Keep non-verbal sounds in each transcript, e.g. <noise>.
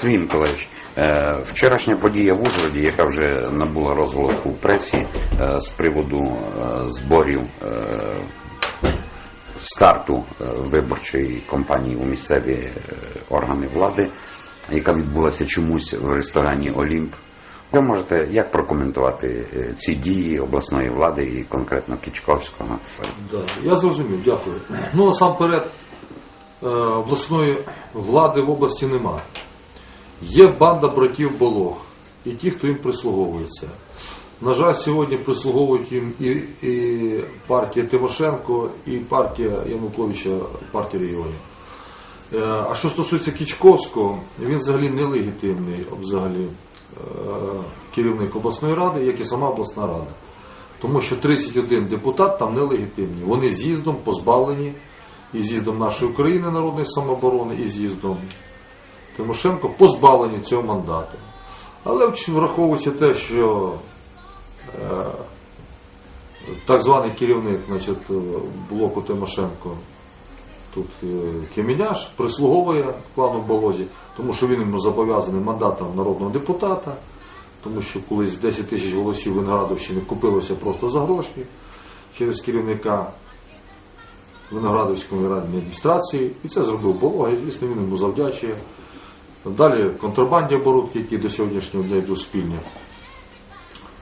Сергій Миколаївич, е, вчорашня подія в Ужгороді, яка вже набула розголосу у пресі е, з приводу е, зборів старту виборчої кампанії у місцеві органи влади, яка відбулася чомусь в ресторані Олімп. Ви можете як прокоментувати ці дії обласної влади і конкретно Кічковського? Да, я зрозумів, дякую. Ну насамперед, обласної влади в області нема. Є банда братів Болох і ті, хто їм прислуговується. На жаль, сьогодні прислуговують їм і, і партія Тимошенко, і партія Януковича, партія регіонів. Е, А що стосується Кічковського, він взагалі нелегітимний взагалі, е, керівник обласної ради, як і сама обласна рада. Тому що 31 депутат там нелегітимні. Вони з'їздом позбавлені і з'їздом нашої України народної самооборони, і з'їздом Тимошенко позбавлені цього мандату. Але враховуючи те, що е, так званий керівник значить, блоку Тимошенко тут е, Кеміняш прислуговує клану Болозі, тому що він йому зобов'язаний мандатом народного депутата, тому що колись 10 тисяч голосів Виноградовщини купилося просто за гроші через керівника Виноградовської радної адміністрації, і це зробив Болога, і звісно він йому завдячує. Далі контрабанді оборудки, які до сьогоднішнього дня йдуть спільні.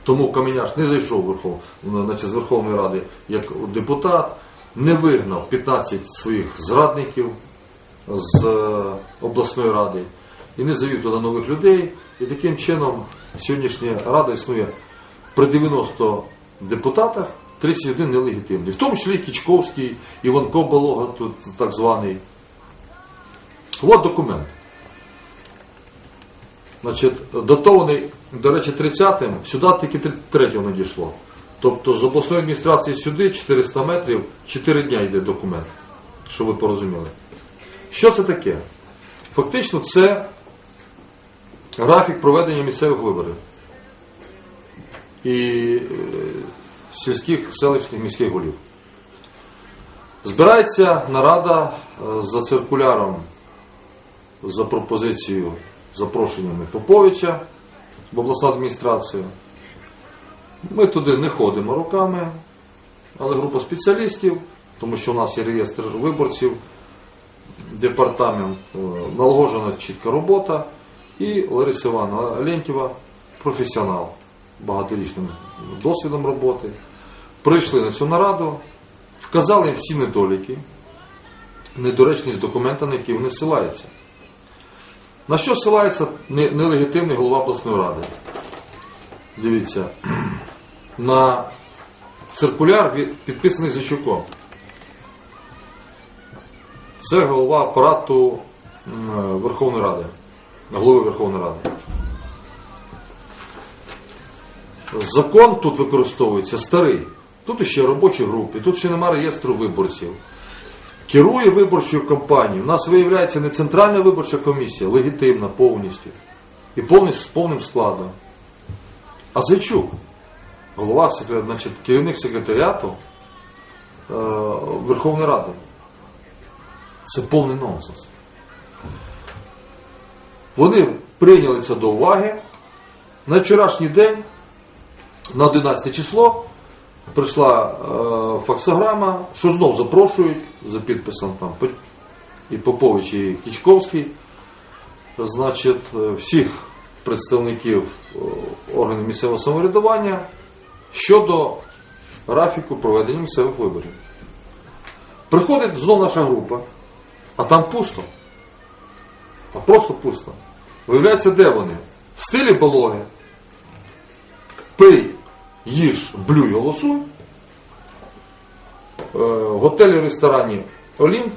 Тому Каменяш не зайшов Верхов, значить, з Верховної Ради як депутат, не вигнав 15 своїх зрадників з е, обласної ради і не завів туди нових людей. І таким чином сьогоднішня рада існує при 90 депутатах, 31 нелегітимний. В тому числі Кічковський, Іванко Балога, тут так званий. От документ. Значить, датований, до речі, 30-м, сюди тільки 3 надійшло. Тобто з обласної адміністрації сюди 400 метрів, 4 дня йде документ, щоб ви порозуміли. Що це таке? Фактично, це графік проведення місцевих виборів і е, сільських селищних міських голів. Збирається нарада е, за циркуляром за пропозицією запрошеннями Поповича в обласну адміністрацію. Ми туди не ходимо руками, але група спеціалістів, тому що у нас є реєстр виборців, департамент, е, налагоджена чітка робота. І Лариса Івановна Лентєва, професіонал, багаторічним досвідом роботи, прийшли на цю нараду, вказали всі недоліки, недоречність документа, на який вони ссилаються. На що ссилається не- нелегітимний голова обласної ради? Дивіться, <clears throat> на циркуляр підписаний Зачуком. Це голова апарату Верховної Ради, голови Верховної Ради. Закон тут використовується старий. Тут ще робочі групи, тут ще немає реєстру виборців. Керує виборчою кампанією. У нас виявляється не центральна виборча комісія, легітимна повністю. І повністю з повним складом. А Зайчук, голова значить, керівник секретаріату е, Верховної Ради. Це повний нонсенс. Вони прийняли це до уваги. На вчорашній день, на 11 число, прийшла е, факсограма, що знов запрошують за підписом там і Попович, і Кічковський. Значить, е, всіх представників е, органів місцевого самоврядування щодо графіку проведення місцевих виборів. Приходить знов наша група, а там пусто. Та просто пусто. Виявляється, де вони? В стилі балоги. Пий, їж, блюй, голосуй. Е, готелі ресторані Олімп,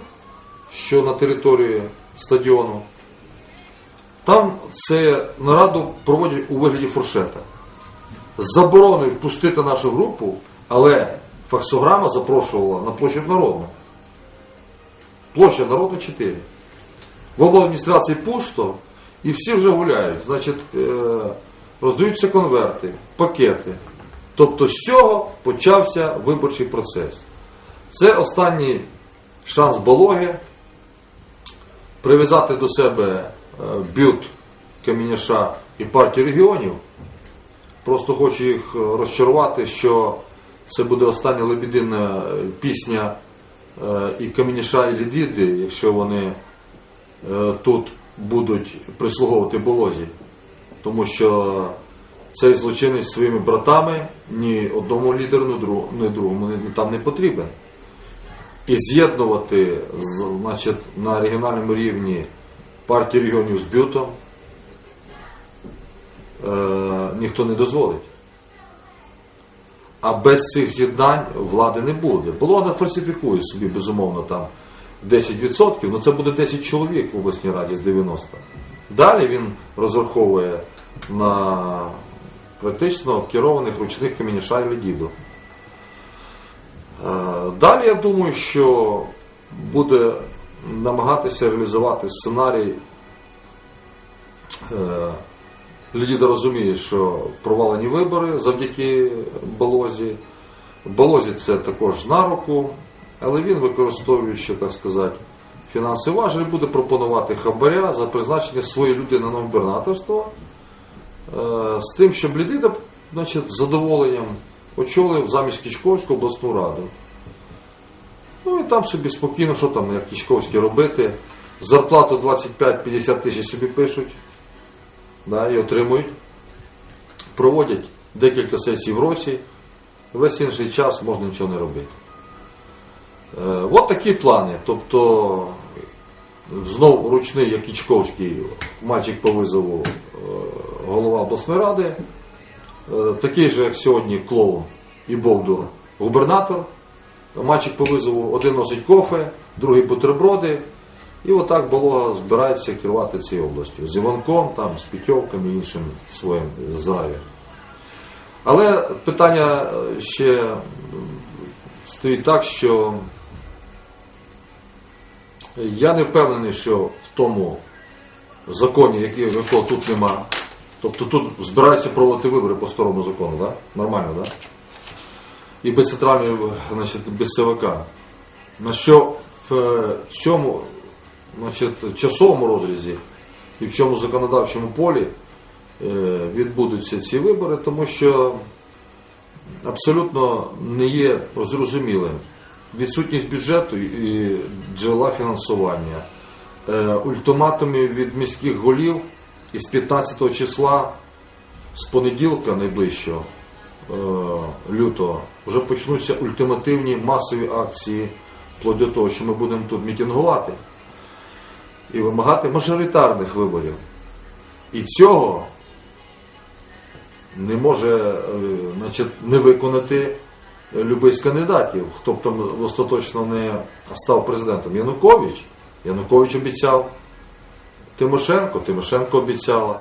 що на території стадіону. Там це нараду проводять у вигляді фуршета. Забороною впустити нашу групу, але факсограма запрошувала на площадь Народну. Площа Народна 4. В обладміністрації пусто і всі вже гуляють. Значить, е, роздаються конверти, пакети. Тобто з цього почався виборчий процес. Це останній шанс Балоги прив'язати до себе е, бют Каміняша і партії регіонів. Просто хочу їх е, розчарувати, що це буде остання лебідина е, пісня і Каміняша, і Лідіди, якщо вони тут будуть прислуговувати Болозі. Тому що цей злочинець зі своїми братами ні одному лідеру, ні другому, там не потрібен. І з'єднувати значить, на регіональному рівні партію регіонів з бютом е, ніхто не дозволить. А без цих з'єднань влади не буде. Влада фальсифікує собі, безумовно, там 10%, але це буде 10 чоловік в обласній раді з 90. Далі він розраховує на практично керованих ручних каміняша і діду. Е, Далі я думаю, що буде намагатися реалізувати сценарій. Е, Лідіда розуміє, що провалені вибори завдяки Болозі. Болозі це також на руку, але він, використовуючи, так сказати, фінансовий важель, буде пропонувати хабаря за призначення своєї людини на губернаторство з тим, щоб Лідида значить, з задоволенням очолив замість Кічковську обласну раду. Ну і там собі спокійно, що там, як Кічковський робити. Зарплату 25-50 тисяч собі пишуть да, і отримують. Проводять декілька сесій в році. Весь інший час можна нічого не робити. Е, от такі плани. Тобто, знов ручний, як Кічковський, мальчик по визову, е, голова обласної ради. Е, такий же, як сьогодні, клоун і Бовдур, губернатор. Мальчик по визову один носить кофе, другий бутерброди. І отак Болога збирається керувати цією областю. З Іванком, там, з Пітьовками і іншим своїм зраві. Але питання е, ще стоїть так, що я не впевнений, що в тому законі, якого тут нема, тобто тут збираються проводити вибори по старому закону, да? нормально. Да? І без центральної, значить, без ЦВК. На що в е, цьому значить, часовому розрізі і в цьому законодавчому полі е, відбудуться ці вибори, тому що абсолютно не є зрозумілим відсутність бюджету і джерела фінансування, е, ультиматуми від міських голів із 15 числа з понеділка найближчого е, лютого вже почнуться ультимативні масові акції вплоть до того, що ми будемо тут мітингувати і вимагати мажоритарних виборів. І цього не може е, значить, не виконати любий з кандидатів, хто б там остаточно не став президентом. Янукович. Янукович обіцяв. Тимошенко, Тимошенко обіцяла.